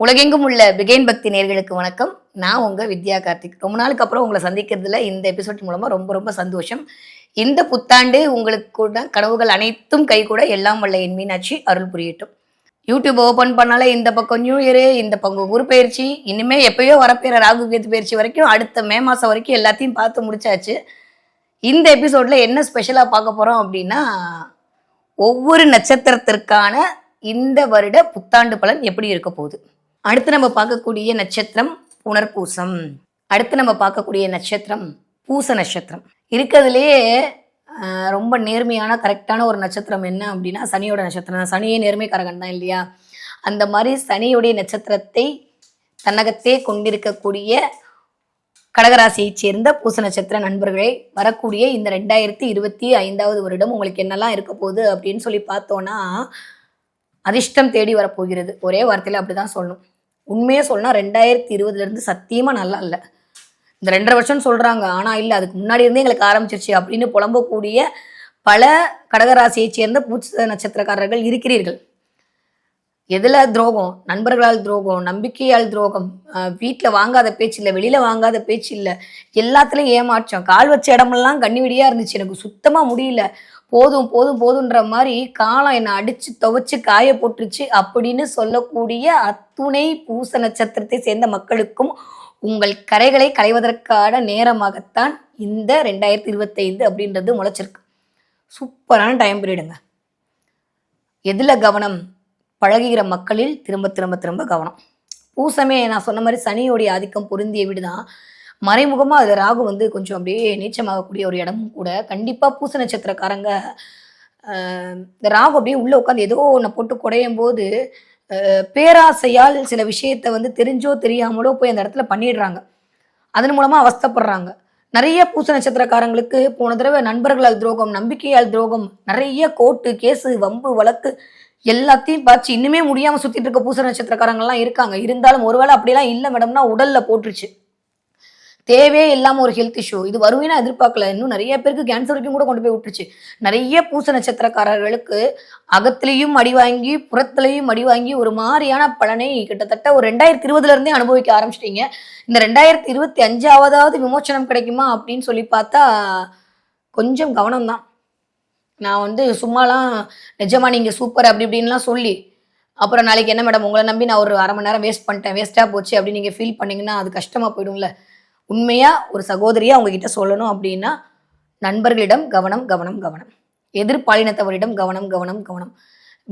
உலகெங்கும் உள்ள பிகேன் பக்தி நேர்களுக்கு வணக்கம். நான் உங்க வித்யா கார்த்திக். ரொம்ப நாளுக்கு அப்புறம் உங்களை சந்திக்கிறதுல இந்த எபிசோட் மூலமா ரொம்ப ரொம்ப சந்தோஷம். இந்த புத்தாண்டு உங்களுக்கு கூட கனவுகள் அனைத்தும் கைகூட எல்லாம் வல்ல என் மீனாட்சி அருள் புரியட்டும். யூடியூப் ஓப்பன் பண்ணாலே இந்த பக்கம் நியூ இயரு இந்த பக்கம் குரு பயிற்சி இனிமே எப்பயோ வரப்பேற ராகு கேத்து பயிற்சி வரைக்கும் அடுத்த மே மாசம் வரைக்கும் எல்லாத்தையும் பார்த்து முடிச்சாச்சு. இந்த எபிசோட்ல என்ன ஸ்பெஷலா பார்க்க போறோம் அப்படின்னா ஒவ்வொரு நட்சத்திரத்திற்கான இந்த வருட புத்தாண்டு பலன் எப்படி இருக்க போகுது? அடுத்து நம்ம பார்க்கக்கூடிய நட்சத்திரம் புனர்பூசம். அடுத்து நம்ம பார்க்கக்கூடிய நட்சத்திரம் பூச நட்சத்திரம். இருக்கிறதுலேயே ரொம்ப நேர்மையான கரெக்டான ஒரு நட்சத்திரம் என்ன அப்படின்னா சனியோட நட்சத்திரம் சனியே நேர்மைக்காரகன் தான் இல்லையா? அந்த மாதிரி சனியுடைய நட்சத்திரத்தை தன்னகத்தே கொண்டிருக்கக்கூடிய கடகராசியைச் சேர்ந்த பூச நட்சத்திர நண்பர்களே வரக்கூடிய இந்த ரெண்டாயிரத்தி இருபத்தி ஐந்தாவது வருடம் உங்களுக்கு என்னெல்லாம் இருக்க போகுது அப்படின்னு சொல்லி பார்த்தோன்னா அதிர்ஷ்டம் தேடி வரப்போகிறது. ஒரே வார்த்தையில் அப்படிதான் சொல்லணும். உண்மையே சொல்லணும் ரெண்டாயிரத்தி இருபதுலேருந்து சத்தியமாக நல்லா இல்லை. இந்த ரெண்டரை வருஷம்னு சொல்கிறாங்க ஆனால் இல்லை அதுக்கு முன்னாடி இருந்தே எங்களுக்கு ஆரம்பிச்சிருச்சு அப்படின்னு புலம்பக்கூடிய பல கடகராசியைச் சேர்ந்த பூச்ச நட்சத்திரக்காரர்கள் இருக்கிறீர்கள். எதில் துரோகம்? நண்பர்களால் துரோகம் நம்பிக்கையால் துரோகம் வீட்டில் வாங்காத பேச்சு இல்லை வெளியில் வாங்காத பேச்சு இல்லை எல்லாத்துலேயும் ஏமாற்றம். கால் வச்ச இடமெல்லாம் கண்ணிவெடியா இருந்துச்சு. எனக்கு சுத்தமாக முடியல. போதும் போதும் போதுன்ற மாதிரி காலம் என்னை அடிச்சு துவைச்சு காய போட்டுருச்சு அப்படின்னு சொல்லக்கூடிய அத்துணை பூச நட்சத்திரத்தை சேர்ந்த மக்களுக்கும் உங்கள் கரைகளை களைவதற்கான நேரமாகத்தான் இந்த ரெண்டாயிரத்தி இருபத்தைந்து அப்படின்றது முளைச்சிருக்கு. சூப்பரான டைம் பீரியடுங்க எதில் கவனம்? பழகுகிற மக்களில் திரும்ப திரும்ப திரும்ப கவனம். பூசமே நான் சொன்ன மாதிரி சனியோடைய ஆதிக்கம் பொருந்திய வீடு தான் மறைமுகமாக அதில் ராகு வந்து கொஞ்சம் அப்படியே நீச்சமாகக்கூடிய ஒரு இடமும் கூட. கண்டிப்பாக பூச நட்சத்திரக்காரங்க இந்த ராகு அப்படியே உள்ளே உட்காந்து ஏதோ ஒன்று போட்டு குடையும் போது பேராசையால் சில விஷயத்தை வந்து தெரிஞ்சோ தெரியாமலோ போய் அந்த இடத்துல பண்ணிடுறாங்க. அதன் மூலமாக அவஸ்தைப்படுறாங்க. நிறைய பூச நட்சத்திரக்காரங்களுக்கு போன தடவை நண்பர்களால் துரோகம் நம்பிக்கையால் துரோகம் நிறைய கோர்ட்டு கேஸு வம்பு வழக்கு எல்லாத்தையும் பார்த்து இன்னுமே முடியாமல் சுற்றிட்டு இருக்க பூச நட்சத்திரக்காரங்கள்லாம் இருக்காங்க. இருந்தாலும் ஒருவேளை அப்படிலாம் இல்லை மேடம்னா உடலில் போட்டுருச்சு. தேவையே இல்லாமல் ஒரு ஹெல்த் இஷ்யூ இது வருவேனா எதிர்பார்க்கல. இன்னும் நிறைய பேருக்கு கேன்சர் வரைக்கும் கூட கொண்டு போய் விட்டுருச்சு. நிறைய பூச நட்சத்திரக்காரர்களுக்கு அகத்திலையும் அடி வாங்கி புறத்திலையும் அடி வாங்கி ஒரு மாதிரியான பலனை கிட்டத்தட்ட ஒரு ரெண்டாயிரத்தி இருபதுலேருந்தே அனுபவிக்க ஆரம்பிச்சிட்டீங்க. இந்த ரெண்டாயிரத்தி இருபத்தி அஞ்சாவதாவது விமோச்சனம் கிடைக்குமா அப்படின்னு சொல்லி பார்த்தா கொஞ்சம் கவனம்தான். நான் வந்து சும்மாலாம் நிஜமா நீங்கள் சூப்பர் அப்படி இப்படின்லாம் சொல்லி அப்புறம் நாளைக்கு என்ன மேடம் உங்களை நம்பி நான் ஒரு அரை மணி நேரம் வேஸ்ட் பண்ணிட்டேன். வேஸ்ட்டாக போச்சு. அப்படின்னு நீங்கள் ஃபீல் பண்ணிங்கன்னா அது கஷ்டமாக போயிடும்ல. உண்மையாக ஒரு சகோதரியாக அவங்கக்கிட்ட சொல்லணும் அப்படின்னா நண்பர்களிடம் கவனம் கவனம் கவனம். எதிர்பாலினத்தவரிடம் கவனம் கவனம் கவனம்.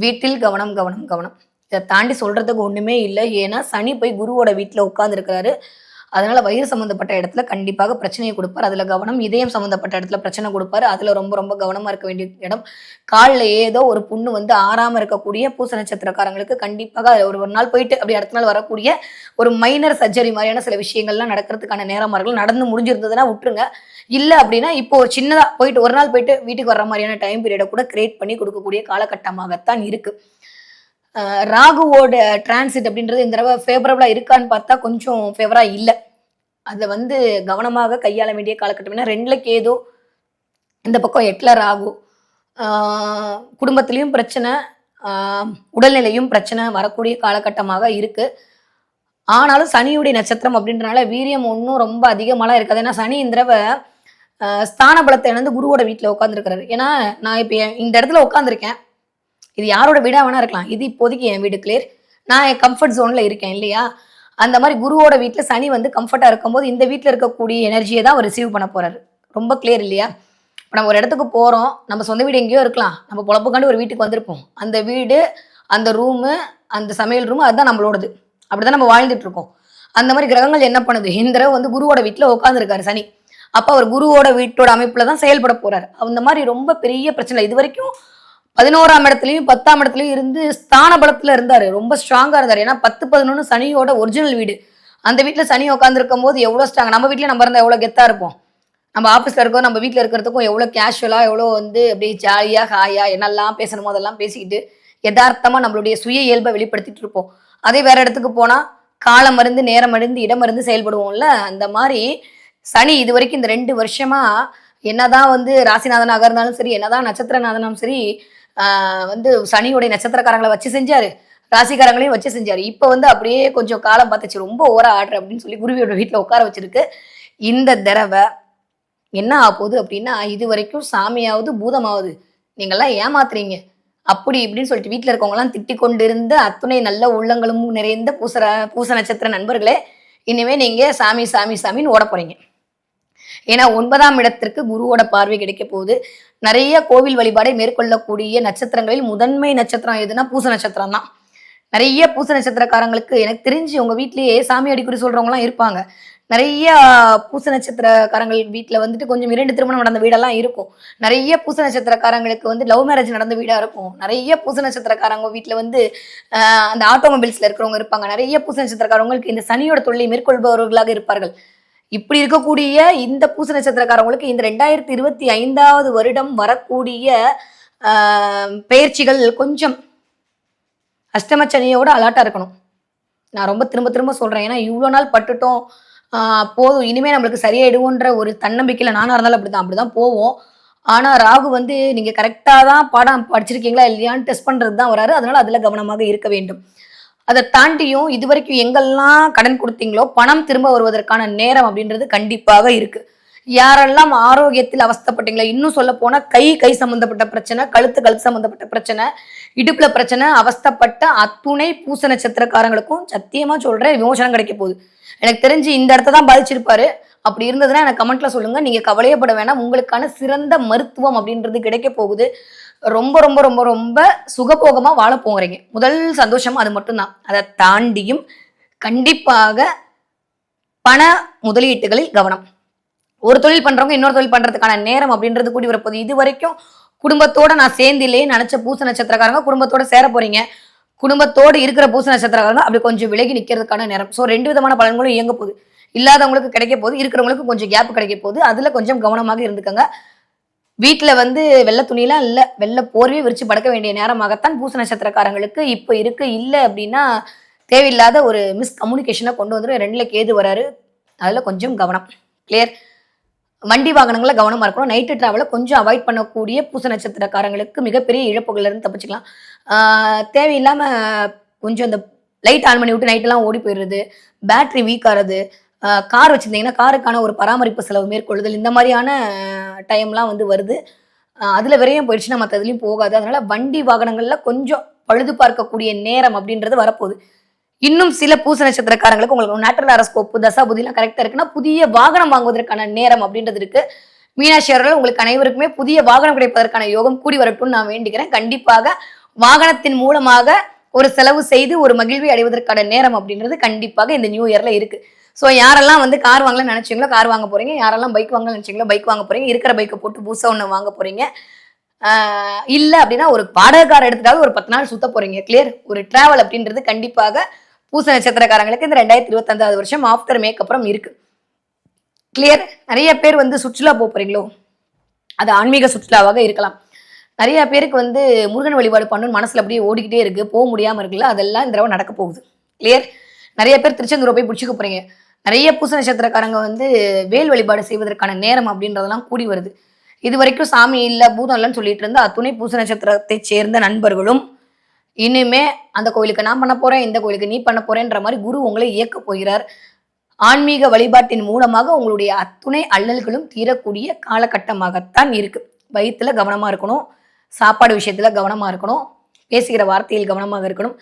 வீட்டில் கவனம் கவனம் கவனம். இதை தாண்டி சொல்கிறதுக்கு ஒன்றுமே இல்லை. ஏன்னா சனி போய் குருவோட வீட்டில் உட்காந்துருக்கிறாரு அதனால வயிறு சம்மந்தப்பட்ட இடத்துல கண்டிப்பாக பிரச்சனையை கொடுப்பார். அதுல கவனம் இதயம் சம்மந்தப்பட்ட இடத்துல பிரச்சனை கொடுப்பாரு. அதுல ரொம்ப ரொம்ப கவனமா இருக்க வேண்டிய இடம் காலில் ஏதோ ஒரு புண்ணு வந்து ஆறாம இருக்கக்கூடிய பூச நட்சத்திரக்காரங்களுக்கு கண்டிப்பாக ஒரு ஒரு நாள் போயிட்டு அப்படி அடுத்த நாள் வரக்கூடிய ஒரு மைனர் சர்ஜரி மாதிரியான சில விஷயங்கள்லாம் நடக்கிறதுக்கான நேரமா இருக்கும் நடந்து முடிஞ்சிருந்ததுன்னா விட்டுருங்க. இல்ல அப்படின்னா இப்போ ஒரு சின்னதா போயிட்டு ஒரு நாள் போயிட்டு வீட்டுக்கு வர்ற மாதிரியான டைம் பீரியடை கூட கிரியேட் பண்ணி கொடுக்கக்கூடிய காலகட்டமாகத்தான் இருக்கு. ராகுவோட டிரான்சிட் அப்படின்றது இந்த தடவை ஃபேவரபுளாக இருக்கான்னு பார்த்தா கொஞ்சம் ஃபேவராக இல்லை. அதை வந்து கவனமாக கையாள வேண்டிய காலகட்டம்னா ரெண்டில் ரெண்டுல கேதோ இந்த பக்கம் எட்டில் ராகு. குடும்பத்துலேயும் குடும்பத்திலையும் பிரச்சனை உடல்நிலையும் பிரச்சனை வரக்கூடிய காலகட்டமாக இருக்குது ஆனாலும் சனியுடைய நட்சத்திரம் அப்படின்றனால வீரியம் ஒன்றும் ரொம்ப அதிகமாலாம் இருக்காது. ஏன்னா சனி இந்த தடவை ஸ்தான பலத்தை இழந்து குருவோட வீட்டில் உட்காந்துருக்கிறாரு ஏன்னா நான் இப்போ இந்த இடத்துல உட்காந்துருக்கேன் இது யாரோட வீடாக வேணா இருக்கலாம். இது இப்போதைக்கு என் வீடு கிளியர் நான் என் கம்ஃபர்ட் ஜோன்ல இருக்கேன் இல்லையா? அந்த மாதிரி குருவோட வீட்டில் சனி வந்து கம்ஃபர்ட்டாக இருக்கும்போது இந்த வீட்டில் இருக்கக்கூடிய எனர்ஜியை தான் அவர் ரிசீவ் பண்ண போறாரு. ரொம்ப கிளியர் இல்லையா? இப்போ நம்ம ஒரு இடத்துக்கு போகிறோம் நம்ம சொந்த வீடு எங்கேயோ இருக்கலாம். நம்ம பொழப்புக்காண்டி ஒரு வீட்டுக்கு வந்திருப்போம். அந்த வீடு அந்த ரூமு அந்த சமையல் ரூம் அதுதான் நம்மளோடது. அப்படிதான் நம்ம வாழ்ந்துட்டு இருக்கோம். அந்த மாதிரி கிரகங்கள் என்ன பண்ணுது? இந்த வந்து குருவோட வீட்டில் உட்காந்துருக்காரு சனி. அப்போ அவர் குருவோட வீட்டோட அமைப்பில் தான் செயல்பட போறாரு. அந்த மாதிரி ரொம்ப பெரிய பிரச்சனை. இது வரைக்கும் பதினோராம் இடத்துலையும் பத்தாம் இடத்துலையும் இருந்து ஸ்தான பலத்துல இருந்தாரு. ரொம்ப ஸ்ட்ராங்கா இருந்தாரு. ஏன்னா பத்து பதினொன்று சனியோட ஒரிஜினல் வீடு. அந்த வீட்டுல சனி உட்காந்துருக்கும் போது எவ்வளவு ஸ்ட்ராங் நம்ம வீட்டில் நம்ம இருந்தா எவ்வளவு கெத்தா இருப்போம். நம்ம ஆஃபீஸ்ல இருக்கோம் நம்ம வீட்டில் இருக்கிறதுக்கும் எவ்வளவு கேஷுவலா எவ்வளோ வந்து அப்படியே ஜாலியா ஹாயா என்னெல்லாம் பேசணுமோ அதெல்லாம் பேசிக்கிட்டு யதார்த்தமா நம்மளுடைய சுய இயல்பை வெளிப்படுத்திட்டு இருப்போம். அதே வேற இடத்துக்கு போனா காலம் மருந்து நேரம் மருந்து இடம் மருந்து செயல்படுவோம்ல அந்த மாதிரி சனி இது வரைக்கும் இந்த ரெண்டு வருஷமா என்னதான் வந்து ராசிநாதனாக இருந்தாலும் சரி என்னதான் நட்சத்திரநாதனாலும் சரி வந்து சனியுடைய நட்சத்திரக்காரங்களை வச்சு செஞ்சாரு. ராசிக்காரங்களையும் வச்சு செஞ்சாரு. இப்போ வந்து அப்படியே கொஞ்சம் காலம் பார்த்துச்சு. ரொம்ப ஓர ஆடுற அப்படின்னு சொல்லி குருவியோட வீட்டில் உட்கார வச்சிருக்கு. இந்த தடவை என்ன ஆக போகுது அப்படின்னா இது வரைக்கும் சாமியாவது பூதமாவது நீங்கள்லாம் ஏமாத்துறீங்க. அப்படி இப்படின்னு சொல்லிட்டு வீட்டில் இருக்கவங்கலாம் கொண்டு கொண்டிருந்த அத்துணை நல்ல உள்ளங்களும் நிறைந்த பூசர பூச நட்சத்திர நண்பர்களே இனிமே நீங்க சாமி சாமி சாமின்னு ஓட போறீங்க. ஏன்னா ஒன்பதாம் இடத்திற்கு குருவோட பார்வை கிடைக்க போகுது. நிறைய கோவில் வழிபாடை மேற்கொள்ளக்கூடிய நட்சத்திரங்களில் முதன்மை நட்சத்திரம் எதுனா பூச நட்சத்திரம் தான் நிறைய பூச நட்சத்திரக்காரங்களுக்கு எனக்கு தெரிஞ்சு உங்க வீட்லயே சாமி அடிக்கடி சொல்றவங்கலாம் இருப்பாங்க. நிறைய பூச நட்சத்திரக்காரங்கள் வீட்டில் வந்துட்டு கொஞ்சம் இரண்டு திருமணம் நடந்த வீடெல்லாம் இருக்கும். நிறைய பூச நட்சத்திரக்காரங்களுக்கு வந்து லவ் மேரேஜ் நடந்த வீடாக இருக்கும். நிறைய பூச நட்சத்திரக்காரங்க வீட்டில் வந்து அந்த ஆட்டோமொபைல்ஸில் இருக்கிறவங்க இருப்பாங்க. நிறைய பூச நட்சத்திரக்காரங்களுக்கு இந்த சனியோட தொழிலை மேற்கொள்பவர்களாக இருப்பார்கள். இப்படி இருக்கக்கூடிய இந்த பூச நட்சத்திரக்காரங்களுக்கு இந்த ரெண்டாயிரத்தி இருபத்தி ஐந்தாவது வருடம் வரக்கூடிய பயிற்சிகள் கொஞ்சம் அஷ்டமச்சனியோட அலாட்டாக இருக்கணும். நான் ரொம்ப திரும்ப திரும்ப சொல்கிறேன் ஏன்னா இவ்வளோ நாள் பட்டுட்டோம். போதும். இனிமேல் நம்மளுக்கு சரியாயிடுவோன்ற ஒரு தன்னம்பிக்கையில் நானாக இருந்தாலும் அப்படி தான் அப்படி தான் போவோம். ஆனால் ராகு வந்து நீங்கள் கரெக்டாக தான் பாடம் படிச்சிருக்கீங்களா இல்லையான்னு டெஸ்ட் பண்ணுறது தான் வராரு. அதனால அதில் கவனமாக இருக்க வேண்டும். அதை தாண்டியும் இது வரைக்கும் எங்கெல்லாம் கடன் கொடுத்தீங்களோ பணம் திரும்ப வருவதற்கான நேரம் அப்படின்றது கண்டிப்பாக இருக்கு. யாரெல்லாம் ஆரோக்கியத்தில் அவஸ்தைப்பட்டீங்களோ இன்னும் சொல்ல போனா கை கை சம்பந்தப்பட்ட பிரச்சனை கழுத்து கழுத்து சம்பந்தப்பட்ட பிரச்சனை இடுப்புல பிரச்சனை அவஸ்தைப்பட்ட அத்துணை பூச நட்சத்திரக்காரங்களுக்கும் சத்தியமா சொல்றேன் விமோசனம் கிடைக்க போகுது. எனக்கு தெரிஞ்சு இந்த இடத்த தான் பாதிச்சிருப்பாரு. அப்படி இருந்ததுன்னா எனக்கு கமெண்ட்ல சொல்லுங்க. நீங்க கவலையப்பட வேணாம். உங்களுக்கான சிறந்த மருத்துவம் அப்படின்றது கிடைக்க போகுது. ரொம்ப ரொம்ப ரொம்ப ரொம்ப சுகபோகமா வாழ போகிறீங்க முதல் சந்தோஷம் அது மட்டும்தான். அதை தாண்டியும் கண்டிப்பாக பண முதலீட்டுகளில் கவனம். ஒரு தொழில் பண்றவங்க இன்னொரு தொழில் பண்றதுக்கான நேரம் அப்படின்றது கூடி வரப்போகுது. இது வரைக்கும் குடும்பத்தோட நான் சேர்ந்து நினச்ச நினைச்ச பூச நட்சத்திரக்காரங்க குடும்பத்தோட சேர போறீங்க. குடும்பத்தோடு இருக்கிற பூச நட்சத்திரக்காரங்க அப்படி கொஞ்சம் விலகி நிற்கிறதுக்கான நேரம். ஸோ ரெண்டு விதமான பலன்களும் இயங்க போகுது. இல்லாதவங்களுக்கு கிடைக்க போகுது இருக்கிறவங்களுக்கு கொஞ்சம் கேப் கிடைக்க போகுது. அதுல கொஞ்சம் கவனமாக இருந்துக்கங்க. வீட்டுல வந்து வெள்ளை துணியெல்லாம் இல்ல. வெள்ள போர்வே விரிச்சு படுக்க வேண்டிய நேரமாகத்தான் பூச நட்சத்திரக்காரங்களுக்கு இப்போ இருக்கு. இல்லை அப்படின்னா தேவையில்லாத ஒரு மிஸ் கம்யூனிகேஷனை கொண்டு வந்துடும் ரெண்டுல கேது வராரு. அதுல கொஞ்சம் கவனம். கிளியர் வண்டி வாகனங்கள கவனமாக இருக்கணும். நைட்டு டிராவலை கொஞ்சம் அவாய்ட் பண்ணக்கூடிய பூச நட்சத்திரக்காரங்களுக்கு மிகப்பெரிய இழப்புகள்லேருந்து தப்பிச்சுக்கலாம். தேவையில்லாமல் கொஞ்சம் இந்த லைட் ஆன் பண்ணி விட்டு நைட்டெல்லாம் ஓடி போயிடுறது. பேட்டரி வீக் ஆகிறது கார் வச்சுருந்தீங்கன்னா காருக்கான ஒரு பராமரிப்பு செலவு மேற்கொள்ளுதல் இந்த மாதிரியான டைம்லாம் வந்து வருது. அதில் விரையும் போயிடுச்சுன்னா மற்ற இதுலையும் போகாது. அதனால் வண்டி வாகனங்களில் கொஞ்சம் பழுது பார்க்கக்கூடிய நேரம் அப்படின்றது வரப்போகுது. இன்னும் சில பூச நட்சத்திரக்காரங்களுக்கு உங்களுக்கு நேட்டரல் அரஸ்கோப்பு தசாபுதிலாம் கரெக்டாக இருக்குன்னா புதிய வாகனம் வாங்குவதற்கான நேரம் அப்படின்றது இருக்குது மீனாட்சி அவர்கள் உங்களுக்கு அனைவருக்குமே புதிய வாகனம் கிடைப்பதற்கான யோகம் கூடி வரட்டும்னு நான் வேண்டிக்கிறேன் கண்டிப்பாக வாகனத்தின் மூலமாக ஒரு செலவு செய்து ஒரு மகிழ்வை அடைவதற்கான நேரம் அப்படின்றது கண்டிப்பாக இந்த நியூ இயரில் இருக்குது ஸோ யாரெல்லாம் வந்து கார் வாங்கலாம்னு நினைச்சீங்களோ கார் வாங்க போறீங்க. யாரெல்லாம் பைக் வாங்க நினைச்சீங்களோ பைக் வாங்க போறீங்க. இருக்கிற பைக்கை போட்டு புதுசாக ஒன்று வாங்க போறீங்க. இல்லை அப்படின்னா ஒரு வாடகை எடுத்துட்டாலும் ஒரு பத்து நாள் சுத்த போறீங்க. கிளியர் ஒரு டிராவல் அப்படின்றது கண்டிப்பாக பூச நட்சத்திரக்காரங்களுக்கு இந்த ரெண்டாயிரத்தி இருபத்தஞ்சாவது வருஷம் ஆஃப்டர் மேக் அப்புறம் இருக்கு. கிளியர் நிறைய பேர் வந்து சுற்றுலா போக போறீங்களோ? அது ஆன்மீக சுற்றுலாவாக இருக்கலாம். நிறைய பேருக்கு வந்து முருகன் வழிபாடு பண்ணணும்னு மனசுல அப்படியே ஓடிக்கிட்டே இருக்கு. போக முடியாம இருக்குல்ல அதெல்லாம் இந்த தடவை நடக்க போகுது. கிளியர் நிறைய பேர் திருச்செந்தூரை போய் பிடிச்சிக்க போறீங்க. நிறைய பூச நட்சத்திரக்காரங்க வந்து வேல் வழிபாடு செய்வதற்கான நேரம் அப்படின்றதெல்லாம் கூடி வருது. இது வரைக்கும் சாமி இல்லை பூதம் இல்லைன்னு சொல்லிட்டு இருந்தா அத்துணை பூச நட்சத்திரத்தை சேர்ந்த நண்பர்களும் இனிமே அந்த கோயிலுக்கு நான் பண்ண போறேன் இந்த கோயிலுக்கு நீ பண்ண போறேன்ற மாதிரி குரு உங்களை இயக்க போகிறார். ஆன்மீக வழிபாட்டின் மூலமாக உங்களுடைய அத்துணை அல்லல்களும் தீரக்கூடிய காலகட்டமாகத்தான் இருக்கு. வயிற்றுல கவனமா இருக்கணும் சாப்பாடு விஷயத்துல கவனமா இருக்கணும் பேசுகிற வார்த்தையில் கவனமாக இருக்கணும்.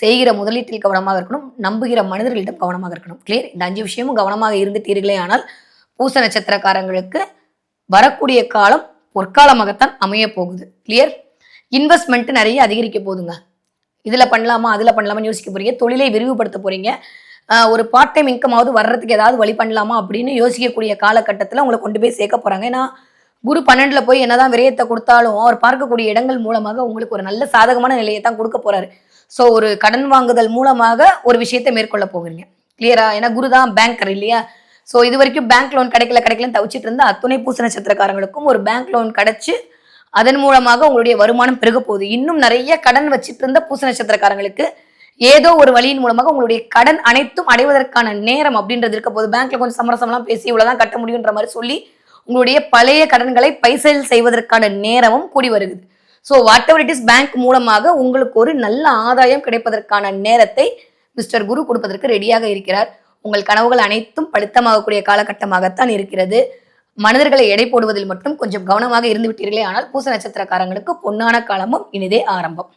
செய்கிற முதலீட்டில் கவனமாக இருக்கணும் நம்புகிற மனிதர்களிடம் கவனமாக இருக்கணும். கிளியர் இந்த அஞ்சு விஷயமும் கவனமாக இருந்துட்டீர்களே ஆனால் பூச நட்சத்திரக்காரங்களுக்கு வரக்கூடிய காலம் பொற்காலமாகத்தான் அமைய போகுது. கிளியர் இன்வெஸ்ட்மெண்ட் நிறைய அதிகரிக்க போகுதுங்க. இதுல பண்ணலாமா அதுல பண்ணலாமா யோசிக்க போறீங்க. தொழிலை விரிவுபடுத்த போறீங்க. ஒரு பார்ட் டைம் இன்கமாவது வர்றதுக்கு ஏதாவது வழி பண்ணலாமா அப்படின்னு யோசிக்கக்கூடிய காலகட்டத்தில் உங்களை கொண்டு போய் சேர்க்க போறாங்க. ஏன்னா குரு பன்னெண்டுல போய் என்னதான் விரயத்தை கொடுத்தாலும் அவர் பார்க்கக்கூடிய இடங்கள் மூலமாக உங்களுக்கு ஒரு நல்ல சாதகமான நிலையை தான் கொடுக்க போறாரு. ஸோ ஒரு கடன் வாங்குதல் மூலமாக ஒரு விஷயத்தை மேற்கொள்ள போகிறீங்க. கிளியரா ஏன்னா குரு தான் பேங்கர் இல்லையா? ஸோ இது வரைக்கும் பேங்க் லோன் கிடைக்கல கிடைக்கலன்னு தவிச்சிட்டு இருந்த அத்துணை பூச நட்சத்திரக்காரங்களுக்கும் ஒரு பேங்க் லோன் கிடைச்சு அதன் மூலமாக உங்களுடைய வருமானம் பெருக போகுது. இன்னும் நிறைய கடன் வச்சிட்டு இருந்த பூச நட்சத்திரக்காரங்களுக்கு ஏதோ ஒரு வழியின் மூலமாக உங்களுடைய கடன் அனைத்தும் அடைவதற்கான நேரம் அப்படின்றது இருக்க போது பேங்க்ல கொஞ்சம் சமரசம்லாம் பேசி இவ்வளவுதான் கட்ட முடியுன்ற மாதிரி சொல்லி உங்களுடைய பழைய கடன்களை பைசல் செய்வதற்கான நேரமும் கூடி வருகிறது so whatever it is bank மூலமாக உங்களுக்கு ஒரு நல்ல ஆதாயம் கிடைப்பதற்கான நேரத்தை மிஸ்டர் குரு கொடுப்பதற்கு ரெடியாக இருக்கிறார். உங்கள் கனவுகள் அனைத்தும் படுத்தமாகக்கூடிய காலகட்டமாகத்தான் இருக்கிறது. மனிதர்களை எடை போடுவதில் மட்டும் கொஞ்சம் கவனமாக இருந்து விட்டீர்களே ஆனால் பூச நட்சத்திரக்காரங்களுக்கு பொன்னான காலமும் இனிதே ஆரம்பம்.